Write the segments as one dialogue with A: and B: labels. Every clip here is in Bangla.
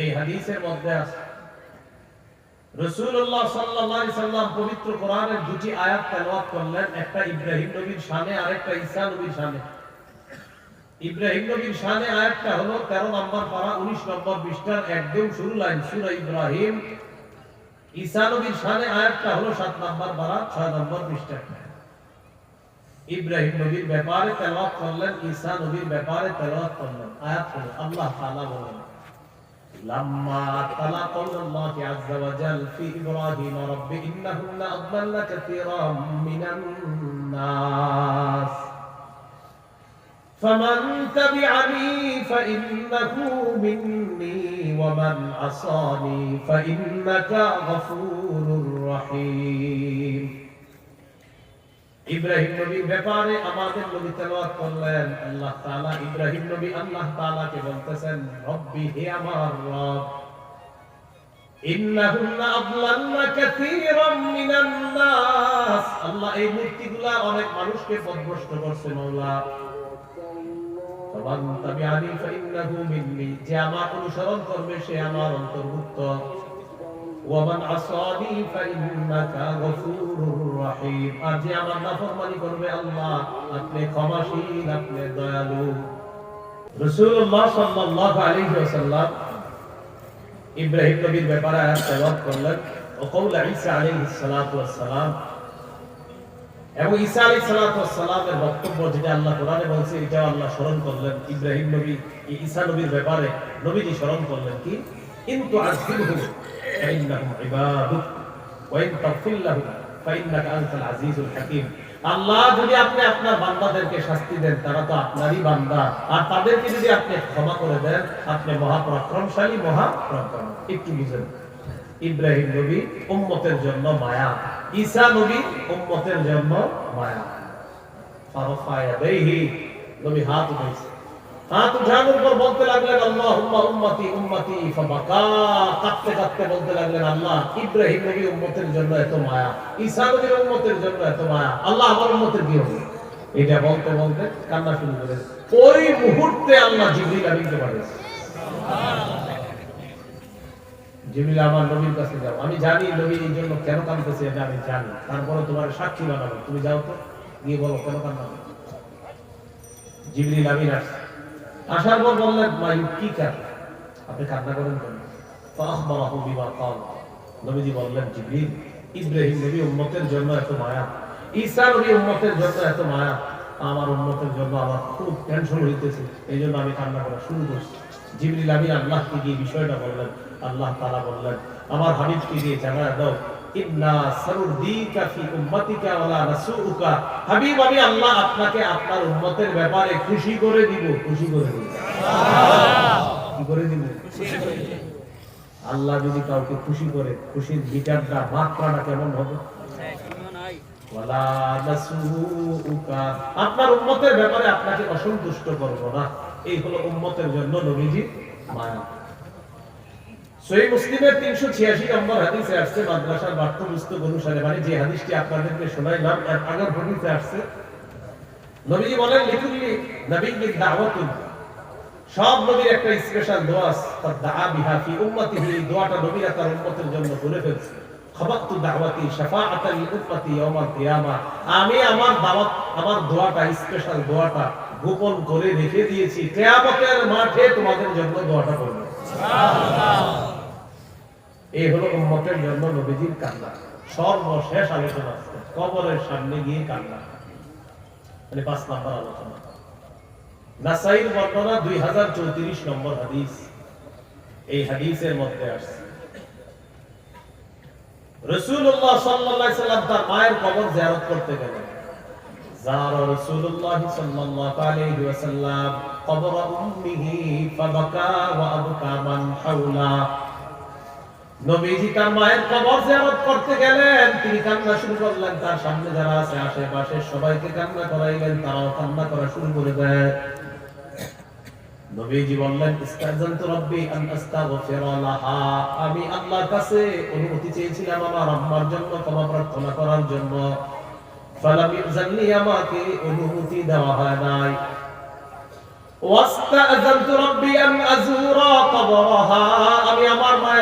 A: এই হাদিসের মধ্যে আছে। রাসূলুল্লাহ সাল্লাল্লাহু আলাইহি সাল্লাম পবিত্র কোরআনের দুটি আয়াত করলেন। একটা ইব্রাহিম নবীর শানে আর একটা ঈসা নবীর ইব্রাহিম নবীর আয়াতটা হলো 13 নম্বর পারা 19 নম্বর পৃষ্ঠার একদম শুরু লাইন ইব্রাহিম। ঈসা নবীর আয়াতটা হলো 7 নম্বর পারা 6 নম্বর ইব্রাহিম নবীর ব্যাপারে তেলাওয়াত করলেন, ঈসা নবীর ব্যাপারে তেলাওয়াত করলেন। আয়াত হলো আল্লাহ তাআলা বলেন। لما تلا قول الله عز وجل في إبراهيم رب إنهن أضلل كثيرا من الناس. فمن تبعني فإنه مني ومن عصاني فإنك غفور رحيم. ইব্রাহিম ব্যাপারে আমাদের নবী তেলাওয়াত করলেন, আল্লাহ তাআলা ইব্রাহিম নবী আল্লাহ তাআলাকে বলতেছেন, রব্বি হে আমার রব কাসীরাম মিনান নাস। আল্লাহ এই অনেক মানুষকে পথভ্রষ্ট করছে, মাওলা। তাবিআনি মিন্নি, যে আমার অনুসরণ করবে, সে আমার অন্তর্ভুক্ত। ওয়ামান আসানি ফাইন্নাকা গফুরুর রহিম। আর যে আমার নাফরমানি করবে আল্লাহ, আপনি ক্ষমাশীল, আপনি দয়ালু। রাসূলুল্লাহ সাল্লাল্লাহু আলাইহি ওয়াসাল্লাম ইব্রাহিম নবীর ব্যাপারে আয়াত তেলাওয়াত করলেন। ও কওল ঈসা আলাইহিস সালাতু ওয়াস সালাম। এবং ঈসা আলাইহিস সালাতু ওয়াস সালামের বক্তব্য যেটা আল্লাহ কোরআনে বলছে এটা আল্লাহ স্মরণ করলেন। ইব্রাহিম নবী ঈসা নবীর ব্যাপারে নবীজি স্মরণ করলেন কি? ইন তুআযিবহুম فإنهم عبادك وإن تغفر لهم فإنك أنت العزيز الحكيم আল্লাহ যদি আপনি আপনার বান্দাদেরকে শাস্তি দেন তারা তো আপনারই বান্দা আর তাদেরকে যদি আপনি ক্ষমা করে দেন আপনি মহাপরাক্রমশালী মহাপরাক্রম একটু বুঝেন ইব্রাহিম নবী উম্মতের জন্য মায়া ঈসা নবী উম্মতের জন্য মায়া ফারফায়াদাইহি নবী হাত উঠাইছে হাত উঠানোর পর বলতে লাগলেন, আল্লাহুম্মা উম্মতি উম্মতি ফাবাকা বলতে লাগলেন, আল্লাহ, ইব্রাহিম নবী উম্মতের জন্য এত মায়া, ঈসা নবীর উম্মতের জন্য এত মায়া, আল্লাহ আমার উম্মতের কি হবে। এটা বলতে বলতে কান্না শুরু করে ওই মুহূর্তে আল্লাহ জিবরিল আমিনকে পাঠিয়েছে। জিবরিল, আমার নবীর কাছে যাও। আমি জানি নবী এই জন্য কেন কাঁদতেছে, এটা আমি জানি। তারপরে তোমার সাক্ষী বানাবো। তুমি যাও তো, গিয়ে বলো কেন কান্না জিবরিল আমিন আসছে। আসার পর বললেন ইউকিকা আপনি কান্না করেন কেন? মায়া। এত মায়া। আমার জন্য আমার খুব টেনশন হইতেছে। এই জন্য আমি কান্না করা শুরু করছি। বিষয়টা বললেন। আল্লাহ বললেন, আমার হাবিবকে গিয়ে জানা দাও। ইন্না সানুরদিকা ফি উম্মতিকা ওয়ালা নাসুউকা হাবিব আমি আল্লাহ আপনাকে আপনার উম্মতের ব্যাপারে খুশি করে দিব। খুশি করে দিব। কি করে দিব? আল্লাহ যদি কাউকে খুশি করে খুশির বিচারটা মাত্রাটা কেমন হবে? আপনার উম্মতের ব্যাপারে আপনাকে অসন্তুষ্ট করব না। এই হলো উম্মতের জন্য নবীজি মায়া। সহি মুসলিমের তিনশো ছিয়াশি নম্বর হাদিসে আসছে, মাদ্রাসার অনুসারে মানে যে হাদিসটি আপনাদেরকে শোনাইলাম আগের হাদিসে আসছে। বলেন দাওয়াতুন। সব নবীর একটা স্পেশাল দোয়া তার দা বিহা ফি দোয়াটা নবীরা তার উম্মতের জন্য ফেলছে। দাওয়াতি শাফাআতাল লিউম্মতি ইয়াউমাল কিয়ামা। আমি আমার দাওয়াত, আমার দোয়াটা স্পেশাল দোয়াটা গোপন করে রেখে দিয়েছি। কিয়ামতের মাঠে তোমাদের জন্য দোয়াটা করব। এই হলো উম্মতের জন্য নবীজির কান্না সর্বশেষ আলোচনা আজকে কবরের সামনে গিয়ে কান্না মানে পাঁচ নাম্বার আলোচনা নাসাইর বর্ণনা দুই হাজার চৌত্রিশ নম্বর হাদিস এই হাদিসের মধ্যে আসছে রসুল্লাহ সাল্লাহ সাল্লাম তার মায়ের কবর জিয়ারত করতে গেলেন زار رسول الله صلى الله عليه وسلم قبر أمه فبكى وأبكى من حوله নবীজি তার মায়ের কবর জিয়ারত করতে গেলেন। তিনি কান্না শুরু করলেন। তার সামনে যারা আছে, আশেপাশে সবাইকে কান্না করাইলেন। তারাও কান্না করা শুরু করে দেয়। নবীজি বললেন ইস্তাজানতু রাব্বি আন আস্তাগফিরা লাহা। আমি আল্লাহর কাছে অনুমতি চেয়েছিলাম আমার আম্মার জন্য, ক্ষমা প্রার্থনা করার জন্য। ফালাম ইউজাননি আমাকে অনুমতি দেওয়া হয় নাই। ওয়াস্তাজানতু রাব্বি আন আযুরা কবরহা।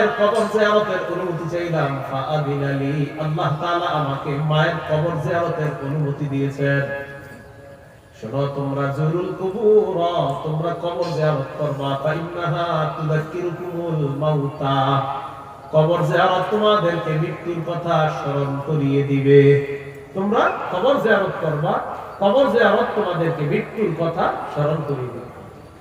A: মায়ের কবর জিয়ারতের অনুমতি চাইলাম ফাআদিনালি আল্লাহ তাআলা আমাকে মায়ের কবর জিয়ারতের অনুমতি দিয়েছেন। শোনো, তোমরা জুরুল কুবুর, তোমরা কবর জিয়ারত করবা, ফাইন্নাহা তুযাক্কিরুকুমুল মাউতা। কবর জিয়ারত তোমাদেরকে মৃত্যুর কথা স্মরণ করিয়ে দিবে। তোমরা কবর জিয়ারত করবা, কবর জিয়ারত তোমাদেরকে মৃত্যুর কথা স্মরণ করিয়ে দিবে।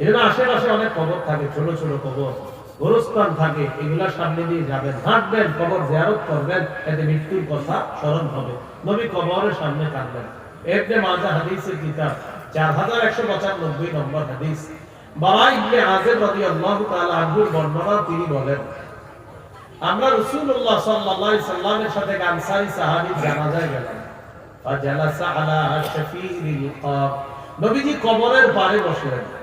A: এজন্য আশেপাশে অনেক কবর থাকে, ছোট ছোট কবর। গোরস্থান থাকে, এগুলা সামনে দিয়ে যাবেন। হাঁটবেন, কবর জিয়ারত করবেন, এতে মৃত্যুর কথা স্মরণ হবে। নবী কবরের সামনে মাজা হাদিসের কিতাব, চার হাজার একশো পঁচানব্বই নম্বর হাদিস। আমরা কবরের পারে বসলেন।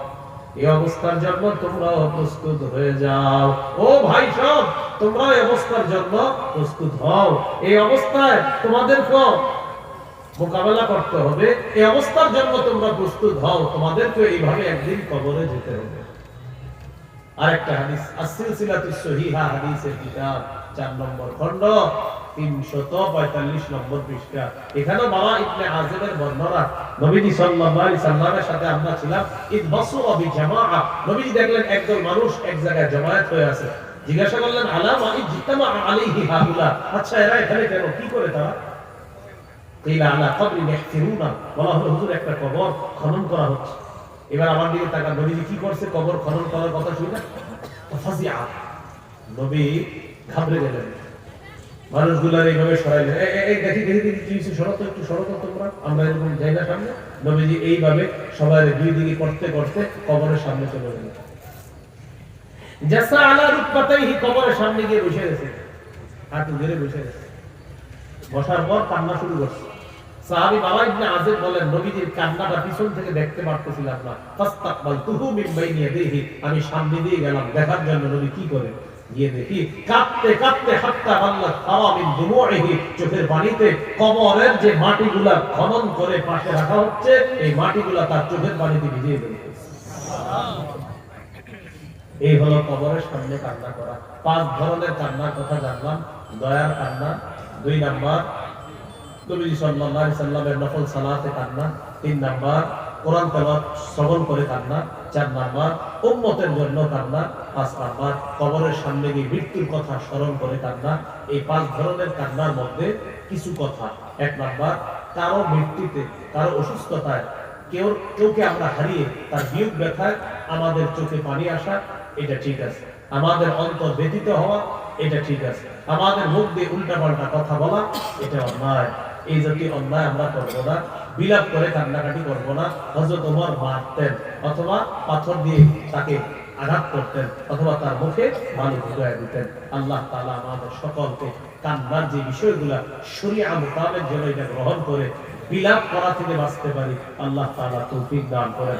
A: এই অবস্থার জন্য তোমরা প্রস্তুত হয়ে যাও। ও ভাই সব তোমরা অবস্থার জন্য প্রস্তুত হও। এই অবস্থায় তোমাদেরকে মোকাবেলা করতে হবে। এই অবস্থার জন্য তোমরা প্রস্তুত হও। তোমাদেরকে এইভাবে একদিন কবরে যেতে হবে। আরেকটা হাদিস আসিলসিলাতুস সহিহা হাদিসের কিতাব 4 নম্বর খণ্ড 345 নম্বর পৃষ্ঠা। এখানে বাবা ইবনে আযিমের বর্ণনা। নবীজি সাল্লাল্লাহু সাল্লামের সাথে আমরা আচ্ছা কি করে আলা একটা কবর খনন করা হচ্ছে। এবার আমার দিকে নবীজি কি করছে? কবর খনন করার কথা শুনে? নবী ঘাবড়ে গেলেন। মানুষগুলার এইভাবে এই দেখি দেখি দেখি সরত একটু আমরা এরকম সামনে। নবীজি এইভাবে দুই দিকে করতে করতে কবরের সামনে চলে গেছে। বসার পর কান্না শুরু করছে। বলেন কান্নাটা পিছন থেকে দেখতে আমি সামনে দিয়ে গেলাম। দেখার জন্য নবী কি করে দেখি কাঁপতে কাঁপতে হাত্তা চোখের পানিতে কবরের যে মাটিগুলা খনন করে পাশে রাখা হচ্ছে, এই মাটিগুলা তার চোখের পানিতে ভিজিয়ে এই হলো কবরের সামনে কান্না করা। পাঁচ ধরনের কান্নার কথা জানলাম। দয়ার কান্না, দুই নাম্বার, নবী সাল্লাল্লাহু আলাইহি সাল্লামের নফল সালাতে কান্না, তিন নাম্বার কোরআন তেলাওয়াত শ্রবণ করে কান্না, চার নাম্বার উম্মতের জন্য কান্না, পাঁচ নাম্বার কবরের সামনে গিয়ে মৃত্যুর কথা স্মরণ করে কান্না, এই পাঁচ ধরনের কান্নার মধ্যে কিছু কথা। এক নাম্বার, কারও মৃত্যুতে, কারও অসুস্থতায় কেউ কেউকে আমরা হারিয়ে তার বিয়োগ ব্যথায় আমাদের চোখে পানি আসা, এটা ঠিক আছে। আমাদের অন্তর ব্যতীত হওয়া, এটা ঠিক আছে। আমাদের মুখ দিয়ে উল্টাপাল্টা কথা বলা এটা অন্যায় এই জাতীয় অন্যায় আমরা করব না। বিলাপ করে কান্নাকাটি করব না। হজরত ওমর মারতেন অথবা পাথর দিয়ে তাকে আঘাত করতেন অথবা তার মুখে বালু ঢুকায় দিতেন। আল্লাহ তালা আমাদের সকলকে কান্নার যে বিষয়গুলা শরিয়া মোতাবেক যেন এটা গ্রহণ করে, বিলাপ করা থেকে বাঁচতে পারি। আল্লাহ তালা তৌফিক দান করেন।